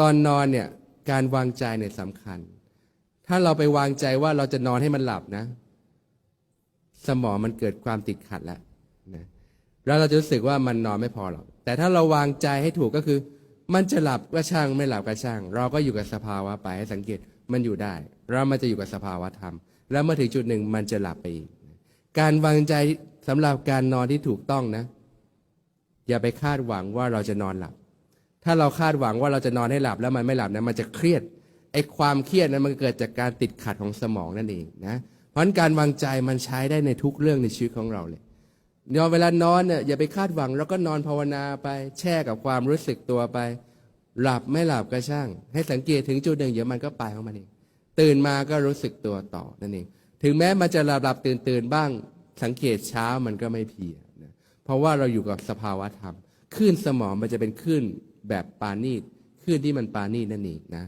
ตอนนอนเนี่ยการวางใจเนี่ยสำคัญ ถ้าเราไปวางใจว่าเราจะนอนให้มันหลับนะ สมองมันเกิดความติดขัดแล้วนะแล้วเราจะรู้สึกว่ามันนอนไม่พอหรอก แต่ถ้าเราวางใจให้ถูกก็คือ มันจะหลับก็ช่างไม่หลับก็ช่าง เราก็อยู่กับสภาวะไปให้สังเกตมันอยู่ได้แล้วมันจะอยู่กับสภาวะธรรม แล้วเมื่อถึงจุดหนึ่งมันจะหลับไปอีก การวางใจสำหรับการนอนที่ถูกต้องนะ อย่าไปคาดหวังว่าเราจะนอนหลับ ถ้าเราคาดหวังว่าเราจะนอนให้หลับแล้วมันไม่หลับนะมันจะเครียดไอ้ความเครียดนั้นมันเกิดจากการติดขัดของสมองนั่นเองนะเพราะน์การวางใจมันใช้ได้ในทุกเรื่องในชีวิตของเราเลยนอนเวลานอนเนี่ยอย่าไปคาดหวัง แล้วก็นอนภาวนาไป แช่กับความรู้สึกตัวไป หลับไม่หลับก็ช่าง ให้สังเกตถึงจุดหนึ่งเดี๋ยวมันก็ไปของมันเองตื่นมาก็รู้สึกตัวต่อนั่นเองถึงแม้มันจะหลับหลับตื่นตื่นบ้าง สังเกตเช้ามันก็ไม่เพียนะเพราะว่าเราอยู่กับสภาวะธรรมคลื่นสมองมันจะเป็นคลื่น แบบปานีตคลื่นที่มันปานีตนั่นเองนะ